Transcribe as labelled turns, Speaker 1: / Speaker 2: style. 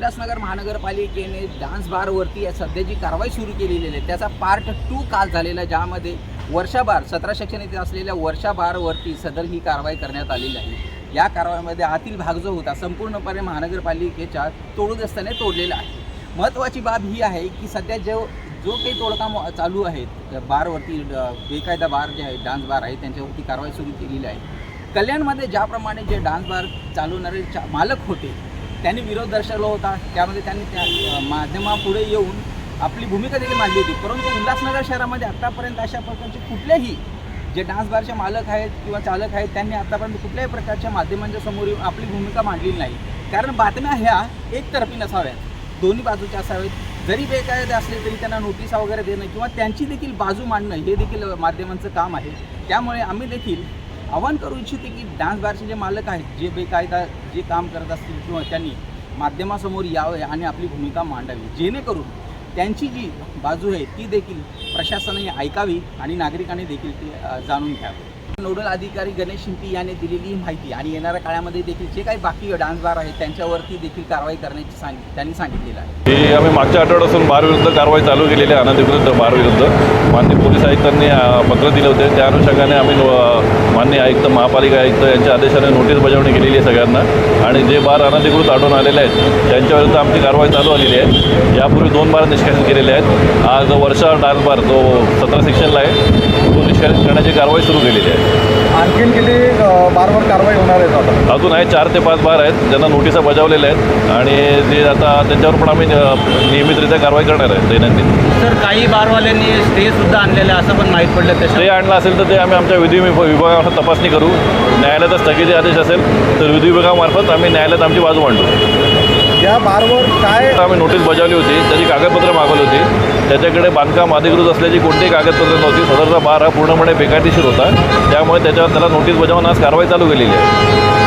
Speaker 1: उल्हासनगर महानगरपालिकेने डान्स बारवरती सध्या जी कारवाई सुरू केलेली आहे त्याचा पार्ट टू काल झालेला ज्यामध्ये वर्षाबार सतरा सेक्शन येथे असलेल्या वर्षाबारवरती सदर ही कारवाई करण्यात आलेली आहे. या कारवाईमध्ये आतील भाग जो होता संपूर्णपणे महानगरपालिकेच्या तोडग्रस्ताने तोडलेला आहे. महत्त्वाची बाब ही आहे की सध्या जो जो काही तोडकाम चालू आहेत बारवरती बेकायदा बार जे आहे डान्स बार आहे त्यांच्यावरती कारवाई सुरू केलेली आहे. कल्याणमध्ये ज्याप्रमाणे जे डान्स बार चालवणारे चा मालक होते त्यांनी विरोध दर्शवला होता. त्यामध्ये त्यांनी त्या माध्यमापुढे येऊन आपली भूमिका देखील मांडली होती. परंतु उल्हासनगर शहरामध्ये आत्तापर्यंत अशा प्रकारचे कुठलेही जे डान्स बारचे मालक आहेत किंवा चालक आहेत त्यांनी आत्तापर्यंत कुठल्याही प्रकारच्या माध्यमांच्या समोर येऊन आपली भूमिका मांडलेली नाही. कारण बातम्या ह्या एकतर्फी नसाव्यात. दोन्ही बाजूच्या असाव्यात जरी बेकायदे असले तरी त्यांना नोटिसा वगैरे देणं किंवा त्यांची देखील बाजू मांडणं हे देखील माध्यमांचं काम आहे. त्यामुळे आम्ही देखील आवाहन करू इच्छिते की डान्स बारचे जे मालक आहेत जे बेकायदा जे काम करत असतील किंवा त्यांनी माध्यमासमोर यावे आणि आपली भूमिका मांडावी जेणेकरून त्यांची जी बाजू आहे ती देखील प्रशासनाने ऐकावी आणि नागरिकांनी देखील ती जाणून घ्यावी. नोडल अधिकारी गणेश शिंपी यांनी दिलेली ही माहिती आणि येणाऱ्या काळामध्ये देखील जे काही बाकी डान्स बार आहेत त्यांच्यावरती देखील कारवाई करण्याची सांग त्यांनी सांगितलेलं आहे.
Speaker 2: हे आम्ही मागच्या आठवड्यापासून बारविरुद्ध कारवाई चालू केलेली आहे अनधिकृत बारविरुद्ध मान्य पोलीस आयुक्तांनी पत्र दिले होते. त्या अनुषंगाने आम्ही मान्य आयुक्त महापालिका आयुक्त यांच्या आदेशाने नोटीस बजावणी केलेली आहे सगळ्यांना. आणि जे बार अनधिकृत आढळून आलेले आहेत त्यांच्याविरुद्ध आमची कारवाई चालू आलेली आहे. यापूर्वी दोन बार निष्कासित केलेले आहेत. आज वर्षा डान्स बार जो सतरा सेक्शनला आहे तो निष्कासित करण्याची कारवाई सुरू केलेली आहे.
Speaker 3: आणखीन किती बारवर कारवाई होणार आहे आता?
Speaker 2: अजून आहे चार ते पाच बार आहेत. ज्यांना नोटिसा बजावलेल्या आहेत. आणि जे आता त्यांच्यावर पण आम्ही नियमितरित्या कारवाई करणार आहे दैनंदिन.
Speaker 4: सर काही बारवाल्यांनी स्टे सुद्धा आणलेला आहे असं पण माहीत पडलं
Speaker 2: ते
Speaker 4: त्याच्या
Speaker 2: आणलं असेल तर ते आम्ही आमच्या विधी विभ- विभागावर तपासणी करू. न्यायालयाचा स्थगिती आदेश असेल तर विधी विभागामार्फत आम्ही न्यायालयात आमची बाजू मांडू.
Speaker 3: या बारवर काय
Speaker 2: आम्ही नोटीस बजावली होती. त्याची कागदपत्रं मागवली होती. त्याच्याकडे बांधकाम अधिकृत असल्याची कोणतीही कागदपत्र नव्हती. सदरचा बार हा पूर्णपणे बेकायदेशीर होता. त्यामुळे त्याच्यावर त्याला नोटीस बजावून आज कारवाई चालू केलेली आहे.